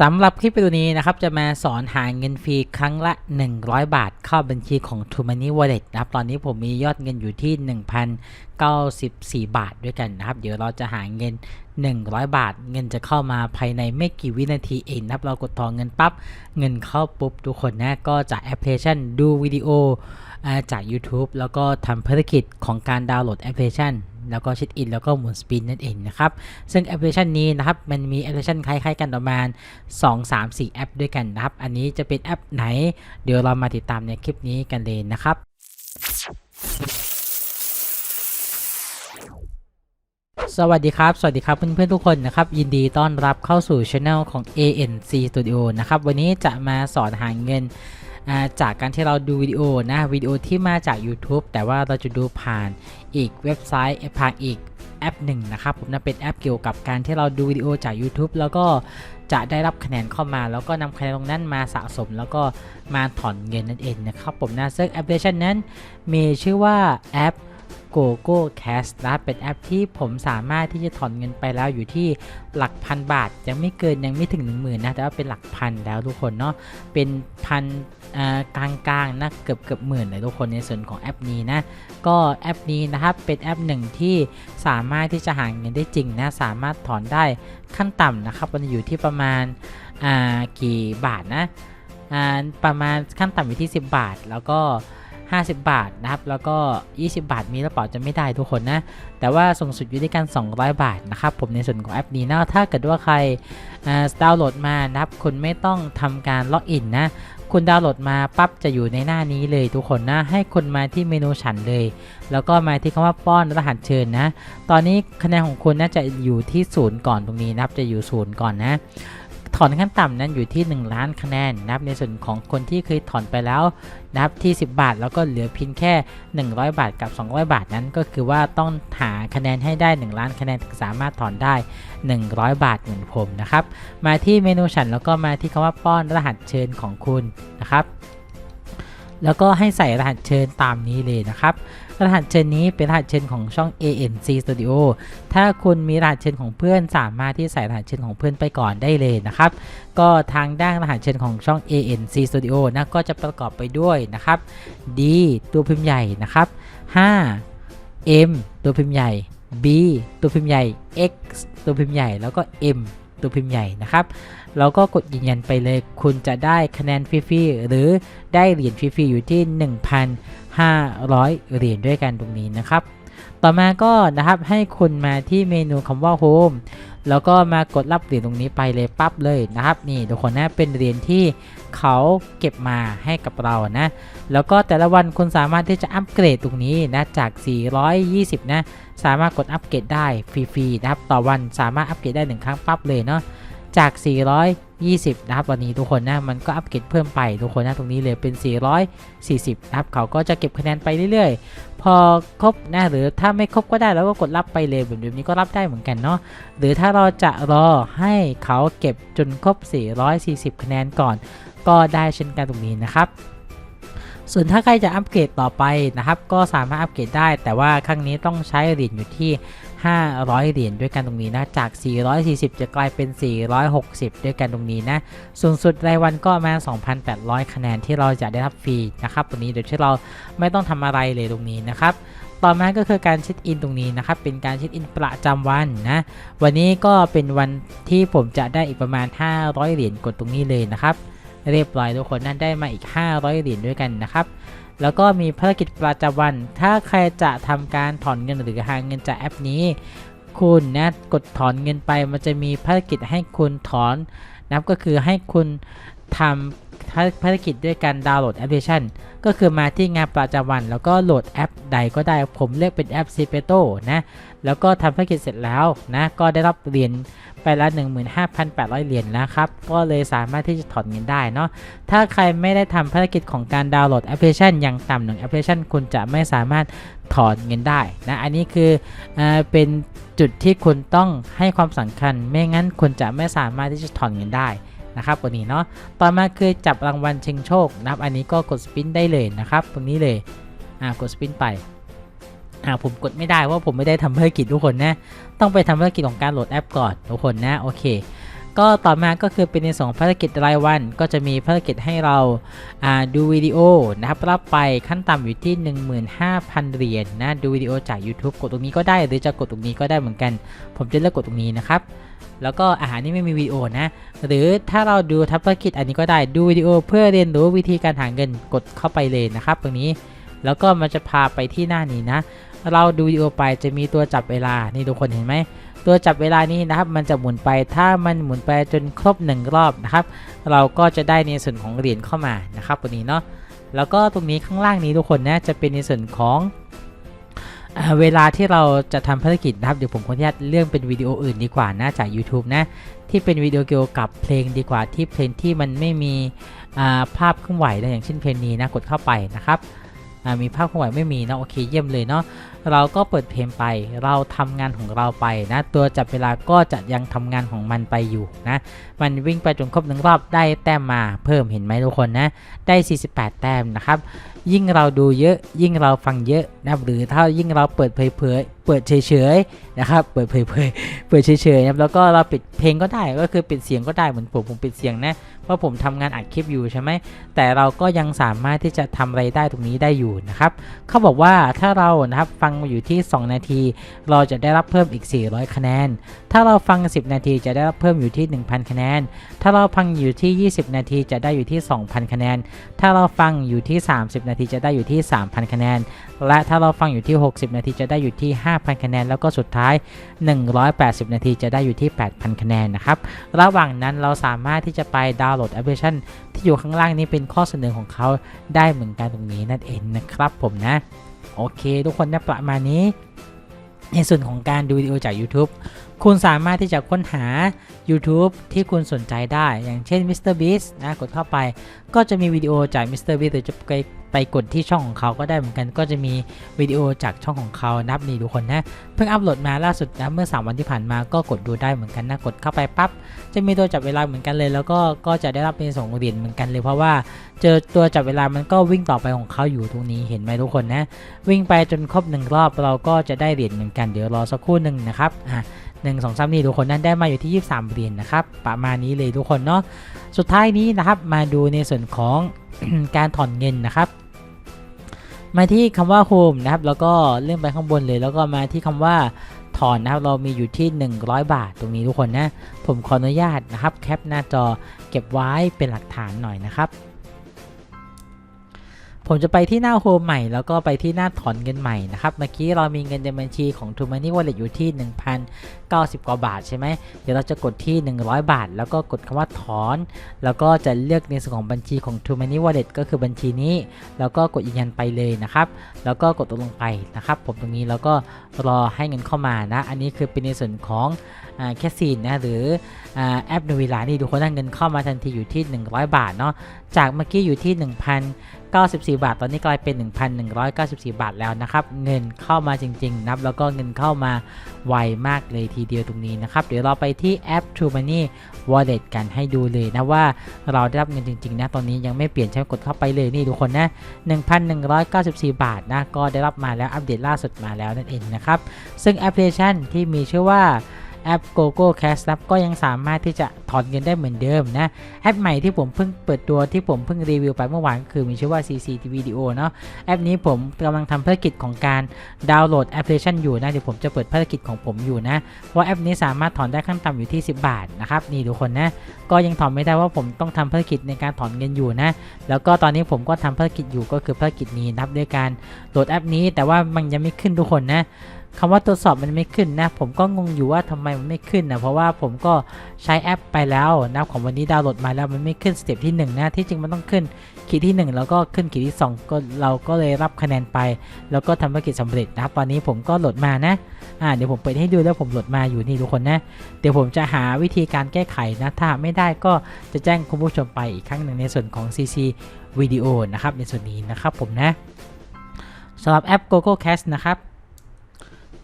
สำหรับคลิปวิดีโอนี้นะครับ จะมาสอนหาเงินฟรีครั้งละ 100 บาท เข้าบัญชีของ t o m o n e y Wallet นะครับ ตอนนี้ผมมียอดเงินอยู่ที่ 1,094 บาทด้วยกันนะครับ เดี๋ยวเราจะหาเงิน 100 บาท เงินจะเข้ามาภายในไม่กี่วินาทีเองนะครับ เรากดทองเงินปั๊บ เงินเข้าปุ๊บ ทุกคนนะก็จากแอปพลิเคชันดูวิดีโอจาก YouTube แล้วก็ทำภารกิจของการดาวน์โหลดแอปพลิเคชัน แล้วก็เช็คอิน แล้วก็หมุนสปินนั่นเองนะครับ ซึ่งแอปพลิเคชันนี้นะครับ มันมีแอปพลิเคชันคล้ายๆกันประมาณ 2 3 4 แอปด้วยกันนะครับ อันนี้จะเป็นแอปไหน เดี๋ยวเรามาติดตามในคลิปนี้กันเลยนะครับสวัสดีครับ สวัสดีครับเพื่อนๆทุกคนนะครับ ยินดีต้อนรับเข้าสู่ช anel ของ ANC Studio นะครับ วันนี้จะมาสอนหาเงิน จากการที่เราดูวิดีโอนะวิดีโอที่มาจาก YouTube แต่ว่าเราจะดูผ่านอีกเว็บไซต์ผ่านอีกแอปหนึ่งนะครับผมนะเป็นแอปเกี่ยวกับการที่เราดูวิดีโอจาก YouTube แล้วก็จะได้รับคะแนนเข้ามา แล้วก็นำคะแนนตรงนั้นมาสะสม แล้วก็มาถอนเงินนั่นเองนะครับผมนะซึ่งแอปพลิเคชันนั้นมีชื่อว่าแอป GoGo Cash นะเป็นแอปที่ผมสามารถที่จะถอนเงินไปแล้วอยู่ที่หลักพันบาท ยังไม่เกินยังไม่ถึง 1 0,000นะแต่ว่าเป็นหลักพันแล้วทุกคนเนาะเป็นพันอ่ากลางๆนะเกือบเกือบหมื่นเลยทุกคนในส่วนของแอปนี้นะก็แอปนี้นะครับเป็นแอปหนึ่งที่สามารถที่จะหาเงินได้จริงนะสามารถถอนได้ขั้นต่ำนะครับมันอยู่ที่ประมาณกี่บาทนะประมาณขั้นต่ำอยู่ที่ 10 บาทแล้วก็ 50 บาทนะครับ แล้วก็ 20 บาทมีหรือเปล่าจะไม่ได้ทุกคนนะ แต่ว่าสูงสุดอยู่ที่กัน200 บาทนะครับ ผมในส่วนของแอปนี้นะถ้าเกิดว่าใครดาวน์โหลดมานะครับ คุณไม่ต้องทำการล็อกอินนะ คุณดาวน์โหลดมาปั๊บจะอยู่ในหน้านี้เลยทุกคนนะ ให้คุณมาที่เมนูฉันเลย แล้วก็มาที่คำว่าป้อนรหัสเชิญนะ ตอนนี้คะแนนของคุณน่าจะอยู่ที่ศูนย์ก่อนตรงนี้นะครับ จะอยู่ศูนย์ก่อนนะ ถอนขั้นต่ำนั้นอยู่ที่ 1 ล้านคะแนนนะครับในส่วนของคนที่เคยถอนไปแล้วนะครับที่ 10 บาท แล้วก็เหลือเพียงแค่ 100 บาทกับ 200 บาทนั้น ก็คือว่าต้องหาคะแนนให้ได้ 1 ล้านคะแนนถึงสามารถถอนได้ 100 บาทเหมือนผมนะครับมาที่เมนูฉันแล้วก็มาที่คำว่าป้อนรหัสเชิญของคุณนะครับ แล้วก็ให้ใส่รหัสเชิญตามนี้เลยนะครับ รหัสเชิญนี้เป็นรหัสเชิญของช่อง ANC Studio ถ้าคุณมีรหัสเชิญของเพื่อนสามารถที่ใส่รหัสเชิญของเพื่อนไปก่อนได้เลยนะครับ ก็ทางด้านรหัสเชิญของช่อง ANC Studio นะก็จะประกอบไปด้วยนะครับ D ตัวพิมพ์ใหญ่นะครับ 5 M ตัวพิมพ์ใหญ่ B ตัวพิมพ์ใหญ่ X ตัวพิมพ์ใหญ่แล้วก็ M ตัวพิมพ์ใหญ่นะครับแล้วก็กดยืนยันไปเลยคุณจะได้คะแนนฟรีๆหรือได้เหรียญฟรีๆอยู่ที่ 1,500 เหรียญด้วยกันตรงนี้นะครับ ต่อมาก็นะครับให้คุณมาที่เมนูคำว่า Home แล้วก็มากดรับเหรียญตรงนี้ไปเลยปั๊บเลยนะครับ นี่ทุกคนนะเป็นเหรียญที่เขาเก็บมาให้กับเรานะ แล้วก็แต่ละวันคุณสามารถที่จะอัปเกรดตรงนี้นะจาก 420 นะ สามารถกดอัปเกรดได้ฟรีๆนะครับต่อวันสามารถอัปเกรดได้หนึ่งครั้งปั๊บเลยเนาะจาก 420 นะครับวันนี้ทุกคนนะมันก็อัปเกรดเพิ่มไปทุกคนนะตรงนี้เลยเป็น 440 นะครับเขาก็จะเก็บคะแนนไปเรื่อยๆ พอครบนะหรือถ้าไม่ครบก็ได้แล้วก็กดรับไปเลยแบบนี้ก็รับได้เหมือนกันเนาะหรือถ้าเราจะรอให้เขาเก็บจนครบ 440 คะแนนก่อน ก็ได้เช่นกันตรงนี้นะครับ ส่วนถ้าใครจะอัปเกรดต่อไปนะครับ ก็สามารถอัปเกรดได้ แต่ว่าครั้งนี้ต้องใช้เหรียญอยู่ที่ 500 เหรียญด้วยกันตรงนี้นะ จาก 440 จะกลายเป็น 460 ด้วยกันตรงนี้นะ สูงสุดรายวันก็ประมาณ2,800 คะแนนที่เราจะได้รับฟรีนะครับตรงนี้โดยที่เราไม่ต้องทำอะไรเลยตรงนี้นะครับต่อมาก็คือการเช็คอินตรงนี้นะครับ เป็นการเช็คอินประจำวันนะ วันนี้ก็เป็นวันที่ผมจะได้อีกประมาณ 500 เหรียญกดตรงนี้เลยนะครับ เรียบร้อยทุกคนนั่นได้มาอีก 500เหรียญด้วยกันนะครับแล้วก็มีภารกิจประจำวัน ถ้าใครจะทำการถอนเงินหรือหาเงินจากแอปนี้ คุณนะกดถอนเงินไป มันจะมีภารกิจให้คุณถอนนับก็คือให้คุณทำภารกิจด้วยการดาวน์โหลดแอปพลิเคชัน ก็คือมาที่งานประจำวัน แล้วก็โหลดแอปใดก็ได้ ผมเลือกเป็นแอป c p e t o นะ แล้วก็ทำภารกิจเสร็จแล้วนะ ก็ได้รับเหรียญ ไปละ 15,800 เหรียญนะครับ ก็เลยสามารถที่จะถอนเงินได้เนาะ ถ้าใครไม่ได้ทำภารกิจของการดาวน์โหลดแอปพลิเคชันอย่างต่ำหนึ่งแอปพลิเคชันคุณจะไม่สามารถถอนเงินได้นะ อันนี้คือเออเป็นจุดที่คุณต้องให้ความสำคัญ ไม่งั้นคุณจะไม่สามารถที่จะถอนเงินได้นะครับตัวนี้เนาะ ต่อมาคือจับรางวัลชิงโชคนะครับ อันนี้ก็กดสปินได้เลยนะครับ ตรงนี้เลย อ่ากดสปินไป อ่าผมกดไม่ได้เพราะผมไม่ได้ทำภารกิจทุกคนนะ ต้องไปทำภารกิจของการโหลดแอปก่อนทุกคนนะโอเค ก็ต่อมาก็คือเป็นในส่วนของภารกิจรายวัน ก็จะมีภารกิจให้เราอ่าดูวิดีโอนะครับรับไปขั้นต่ำอยู่ที่ 15,000 เหรียญนะดูวิดีโอจาก YouTube กดตรงนี้ก็ได้หรือจะกดตรงนี้ก็ได้เหมือนกัน ผมจะเลือกกดตรงนี้นะครับแล้วก็อาหารนี่ไม่มีวิดีโอนะ หรือถ้าเราดูทับภารกิจอันนี้ก็ได้ดูวิดีโอเพื่อเรียนรู้วิธีการหาเงินกดเข้าไปเลยนะครับ ตรงนี้ แล้วก็มันจะพาไปที่หน้านี้นะ เราดูวิดีโอไปจะมีตัวจับเวลา นี่ทุกคนเห็นไหม ตัวจับเวลานี้นะครับ มันจะหมุนไป ถ้ามันหมุนไปจนครบหนึ่งรอบนะครับ เราก็จะได้ในส่วนของเหรียญเข้ามานะครับตรงนี้เนาะ แล้วก็ตรงนี้ข้างล่างนี้ทุกคนนะจะเป็นในส่วนของเวลาที่เราจะทำภารกิจนะครับ เดี๋ยวผมขออนุญาตเรื่องเป็นวิดีโออื่นดีกว่านะจาก YouTube นะ ที่เป็นวิดีโอเกี่ยวกับเพลงดีกว่าที่เพลงที่มันไม่มีภาพเคลื่อนไหวนะอย่างเช่นเพลงนี้นะกดเข้าไปนะครับ มีภาพเคลื่อนไหวไม่มีเนาะโอเคเยี่ยมเลยเนาะ เราก็เปิดเพลงไป เราทำงานของเราไปนะ ตัวจับเวลาก็จะยังทำงานของมันไปอยู่นะ มันวิ่งไปจนครบหนึ่งรอบได้แต้มมาเพิ่มเห็นไหมทุกคนนะ ได้ 48 แต้มนะครับ ยิ่งเราดูเยอะยิ่งเราฟังเยอะนะหรือถ้ายิ่งเราเปิดเผยเผยเปิดเฉยๆนะครับ เปิดเผยเผยเปิดเฉยๆนะแล้วก็เราปิดเพลงก็ได้ ก็คือปิดเสียงก็ได้เหมือนผมผมปิดเสียงนะ เพราะผมทำงานอัดคลิปอยู่ใช่ไหม แต่เราก็ยังสามารถที่จะทำอะไรได้ตรงนี้ได้อยู่นะครับ เขาบอกว่าถ้าเรานะครับฟังอยู่ที่ 2 นาที เราจะได้รับเพิ่มอีก 400 คะแนน ถ้าเราฟัง 10 นาทีจะได้รับเพิ่มอยู่ที่ 1,000 คะแนน ถ้าเราฟังอยู่ที่ 20 นาทีจะได้อยู่ที่ 2,000 คะแนน ถ้าเราฟังอยู่ที่ 30 นาทีจะได้อยู่ที่ 3,000 คะแนน และถ้าเราฟังอยู่ที่ 60 นาทีจะได้อยู่ที่ 5,000 คะแนน แล้วก็สุดท้าย 180 นาทีจะได้อยู่ที่ 8,000 คะแนนนะครับ ระหว่างนั้นเราสามารถที่จะไปดาวน์โหลดแอปพลิเคชันที่อยู่ข้างล่างนี้เป็นข้อเสนอของเขาได้เหมือนกันตรงนี้นั่นเองนะครับผมนะ โอเค ทุกคนนะประมาณนี้ ในส่วนของการดูวิดีโอจาก YouTube คุณสามารถที่จะค้นหา YouTube ที่คุณสนใจได้ อย่างเช่น MrBeast นะกดเข้าไป ก็จะมีวิดีโอจาก MrBeast หรือจะไป ไปกดที่ช่องของเขาก็ได้เหมือนกันก็จะมีวิดีโอจากช่องของเขานับนี่ทุกคนนะเพิ่งอัปโหลดมาล่าสุดนะเมื่อ 3 วันที่ผ่านมาก็กดดูได้เหมือนกันนะกดเข้าไปปั๊บจะมีตัวจับเวลาเหมือนกันเลย แล้วก็ก็จะได้รับเป็นสองเหรียญเหมือนกันเลยเพราะว่าเจอตัวจับเวลามันก็วิ่งต่อไปของเขาอยู่ตรงนี้เห็นไหมทุกคนนะวิ่งไปจนครบหนึ่งรอบเราก็จะได้เหรียญเหมือนกันเดี๋ยวรอสักครู่หนึ่งนะครับอะหนึ่งสองสามนี่ทุกคนนั้นได้มาอยู่ที่ 23เหรียญนะครับประมาณนี้เลยทุกคนเนาะสุดท้ายนี้นะครับมาดูในส่วนของการถอนเงินนะครับ มาที่คำว่า home นะครับ แล้วก็เลื่อนไปข้างบนเลย แล้วก็มาที่คำว่าถอนนะครับ เรามีอยู่ที่ 100 บาทตรงนี้ทุกคนนะ ผมขออนุญาตนะครับ แคปหน้าจอเก็บไว้เป็นหลักฐานหน่อยนะครับ ผมจะไปที่หน้าโฮมใหม่แล้วก็ไปที่หน้าถอนเงินใหม่นะครับ เมื่อกี้เรามีเงินในบัญชีของ t o Money Wallet อยู่ที่ 1,090 กว่าบาทใช่ไหม เดี๋ยวเราจะกดที่ 100 บาท แล้วก็กดคำว่าถอน แล้วก็จะเลือกในส่วนของบัญชีของ t o Money Wallet ก็คือบัญชีนี้ แล้วก็กดยืนยันไปเลยนะครับ แล้วก็กดตกลงไปนะครับ ผมตรงนี้แล้วก็รอให้เงินเข้ามานะ อันนี้คือเป็นในส่วนของ แคสซีนนะหรืออแอปนูเวลานี่ดูคนได้เงินเข้ามาทันทีอยู่ที่ 100 บาทเนาะจากเมื่อกี้อยู่ที่ 1,094 บาท ตอนนี้กลายเป็น 1,194 บาทแล้วนะครับ เงินเข้ามาจริงๆ นับ แล้วก็เงินเข้ามาไวมากเลยทีเดียวตรงนี้นะครับ เดี๋ยวเราไปที่แอป True Money Wallet กันให้ดูเลยนะว่าเราได้รับเงินจริงๆนะตอนนี้ยังไม่เปลี่ยนใช้กดเข้าไปเลยนี่ทุกคนนะ1,194 บาทนะก็ได้รับมาแล้วอัปเดตล่าสุดมาแล้วนั่นเองนะครับซึ่งแอปพลิเคชันที่มีชื่อว่า แอป GoGo Cash นับก็ยังสามารถที่จะถอนเงินได้เหมือนเดิมนะแอปใหม่ที่ผมเพิ่งเปิดตัวที่ผมเพิ่งรีวิวไปเมื่อวานคือมีชื่อว่า CCTV Video เนาะแอปนี้ผมกำลังทำภารกิจของการดาวน์โหลดแอปพลิเคชันอยู่นะเดี๋ยวผมจะเปิดภารกิจของผมอยู่นะว่าแอปนี้สามารถถอนได้ขั้นต่ำอยู่ที่ 10 บาทนะครับนี่ทุกคนนะก็ยังถอนไม่ได้ว่าผมต้องทำภารกิจในการถอนเงินอยู่นะแล้วก็ตอนนี้ผมก็ทำภารกิจอยู่ก็คือภารกิจนี้นับด้วยการโหลดแอปนี้ แต่ว่ามันยังไม่ขึ้นทุกคนนะ คำว่าตรวจสอบมันไม่ขึ้นนะ ผมก็งงอยู่ว่าทำไมมันไม่ขึ้นนะเพราะว่าผมก็ใช้แอปไปแล้วนะของวันนี้ดาวน์โหลดมาแล้วมันไม่ขึ้นสเต็ปที่ 1 นะ ที่จริงมันต้องขึ้นขีดที่ 1 แล้วก็ขึ้นขีดที่ 2 ก็เราก็เลยรับคะแนนไป แล้วก็ทำภารกิจสำเร็จนะครับตอนนี้ผมก็โหลดมานะอ่าเดี๋ยวผมเปิดให้ดูแล้วผมโหลดมาอยู่นี่ทุกคนนะเดี๋ยวผมจะหาวิธีการแก้ไขนะถ้าไม่ได้ก็จะแจ้งคุณผู้ชมไปอีกครั้งหนึ่งในส่วนของ CC วิดีโอนะครับในส่วนนี้นะครับผมนะสำหรับแอป GoGo Cash นะครับ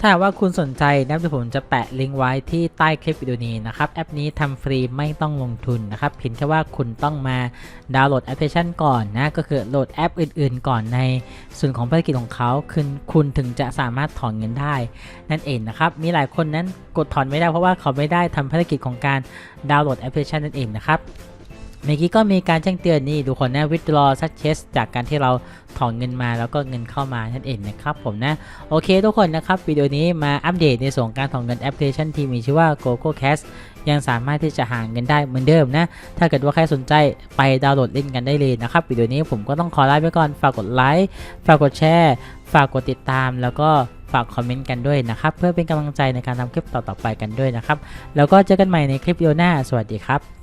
ถ้าว่าคุณสนใจนะครับเดี๋ยวผมจะแปะลิงก์ไว้ที่ใต้คลิปวิดีโอนี้นะครับ แอปนี้ทำฟรีไม่ต้องลงทุนนะครับ เพียงแค่ว่าคุณต้องมาดาวน์โหลดแอปพลิเคชันก่อนนะ ก็คือโหลดแอปอื่นๆ ก่อนในส่วนของภารกิจของเขาคือคุณถึงจะสามารถถอนเงินได้ นั่นเองนะครับ มีหลายคนนั้นกดถอนไม่ได้เพราะว่าเขาไม่ได้ทำภารกิจของการดาวน์โหลดแอปพลิเคชันนั่นเองนะครับ เมื่อกี้ก็มีการแจ้งเตือนนี่ทุกคนนะ withdraw success จากการที่เราถอนเงินมาแล้วก็เงินเข้ามานั่นเองนะครับผมนะ โอเคทุกคนนะครับ วิดีโอนี้มาอัปเดตในส่วนการถอนเงินแอปพลิเคชันที่มีชื่อว่า GoGo Cash ยังสามารถที่จะหาเงินได้เหมือนเดิมนะ ถ้าเกิดว่าใครสนใจไปดาวน์โหลดเล่นกันได้เลยนะครับ วิดีโอนี้ผมก็ต้องขอลาไปก่อน ฝากกดไลค์ ฝากกดแชร์ ฝากกดติดตาม แล้วก็ฝากคอมเมนต์กันด้วยนะครับ เพื่อเป็นกำลังใจในการทำคลิปต่อๆไปกันด้วยนะครับ แล้วก็เจอกันใหม่ในคลิปวิดีโอหน้า สวัสดีครับ